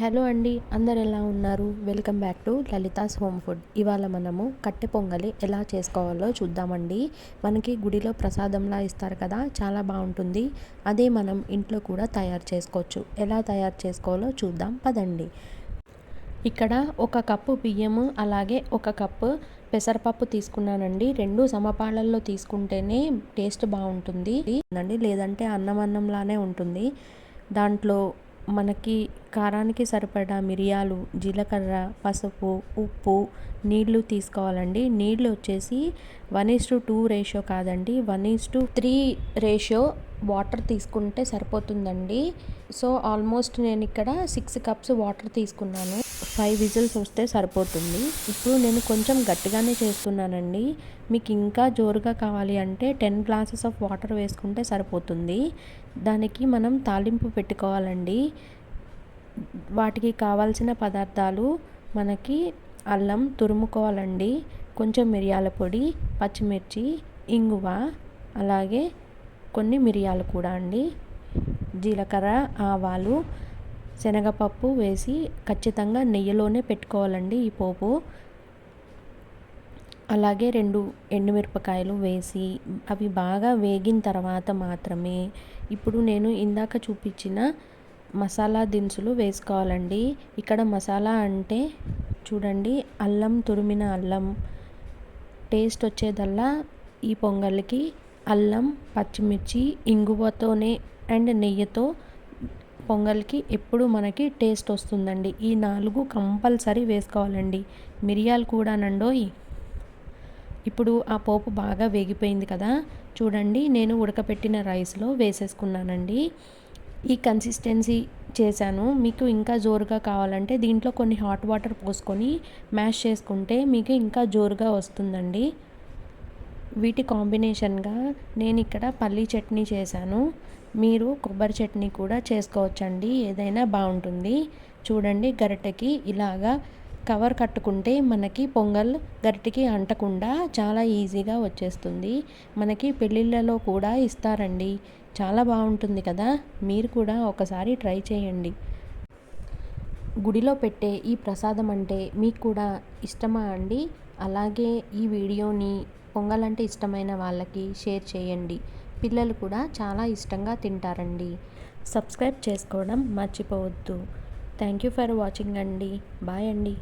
Hello అండి అందరు ఎలా ఉన్నారు? Welcome back to Lalitha's home food. ఇవాళ మనము కట్టె పొంగలి ఎలా చేసుకోవాలో చూద్దామండి. మనకి గుడిలో ప్రసాదంలా ఇస్తారు కదా చాలా బాగుంటుంది. అదే మనం ఇంట్లో కూడా తయారు చేసుకోవచ్చు. ఎలా తయారు చేసుకోవాలో చూద్దాం పదండి. ఇక్కడ ఒక కప్పు బియ్యము అలాగే ఒక కప్పు పెసరపప్పు తీసుకున్నానండి. రెండు సమపాళల్లో తీసుకుంటేనే టేస్ట్ బాగుంటుంది. అండి లేదంటే అన్నం అన్నంలానే ఉంటుంది. దాంట్లో మనకి కారానికి సరిపడా మిరియాలు జీలకర్ర పసుపు ఉప్పు నీళ్ళు తీసుకోవాలండి. నీళ్ళు వచ్చేసి one is to two ratio కాదండి. One is to three ratio water తీసుకుంటే సరిపోతుందండి. సో ఆల్మోస్ట్ నేను ఇక్కడ సిక్స్ కప్స్ వాటర్ తీసుకున్నాను. ఫైవ్ విజిల్స్ వస్తే సరిపోతుంది. ఇప్పుడు నేను కొంచెం గట్టిగానే చేస్తున్నానండి. మీకు ఇంకా జోరుగా కావాలి అంటే టెన్ గ్లాసెస్ ఆఫ్ వాటర్ వేసుకుంటే సరిపోతుంది. దానికి మనం తాలింపు పెట్టుకోవాలండి. వాటికి కావాల్సిన పదార్థాలు మనకి అల్లం తురుముకోవాలండి. కొంచెం మిరియాల పొడి పచ్చిమిర్చి ఇంగువ అలాగే కొన్ని మిరియాలు కూడా అండి. జీలకర్ర ఆవాలు శనగపప్పు వేసి ఖచ్చితంగా నెయ్యిలోనే పెట్టుకోవాలండి ఈ పోపు. అలాగే రెండు ఎండుమిరపకాయలు వేసి అవి బాగా వేగిన తర్వాత మాత్రమే ఇప్పుడు నేను ఇందాక చూపించిన మసాలా దినుసులు వేసుకోవాలండి. ఇక్కడ మసాలా అంటే చూడండి అల్లం తురిమిన అల్లం. టేస్ట్ వచ్చేదల్లా ఈ పొంగల్కి అల్లం పచ్చిమిర్చి ఇంగువతోనే అండ్ నెయ్యితో పొంగల్కి ఎప్పుడు మనకి టేస్ట్ వస్తుందండి. ఈ నాలుగు కంపల్సరీ వేసుకోవాలండి. మిరియాలు కూడా నండోయ్. ఇప్పుడు ఆ పోపు బాగా వేగిపోయింది కదా. చూడండి నేను ఉడకపెట్టిన రైస్లో వేసేసుకున్నానండి. ఈ కన్సిస్టెన్సీ చేశాను. మీకు ఇంకా జోరుగా కావాలంటే దీంట్లో కొన్ని హాట్ వాటర్ పోసుకొని మ్యాష్ చేసుకుంటే మీకు ఇంకా జోరుగా వస్తుందండి. వీటి కాంబినేషన్గా నేను ఇక్కడ పల్లీ చట్నీ చేశాను. మీరు కొబ్బరి చట్నీ కూడా చేసుకోవచ్చండి. ఏదైనా బాగుంటుంది. చూడండి గరిటెకి ఇలాగా కవర్ కట్టుకుంటే మనకి పొంగల్ గరిటికి అంటకుండా చాలా ఈజీగా వచ్చేస్తుంది. మనకి పెళ్ళిళ్ళలో కూడా ఇస్తారండి. చాలా బాగుంటుంది కదా? మీరు కూడా ఒకసారి ట్రై చేయండి. గుడిలో పెట్టే ఈ ప్రసాదం అంటే మీకు కూడా ఇష్టమా అండి? అలాగే ఈ వీడియోని పొంగల్ అంటే ఇష్టమైన వాళ్ళకి షేర్ చేయండి. పిల్లలు కూడా చాలా ఇష్టంగా తింటారండి. సబ్స్క్రైబ్ చేసుకోవడం మర్చిపోవద్దు. థ్యాంక్ యూ ఫర్ వాచింగ్ అండి. బాయ్ అండి.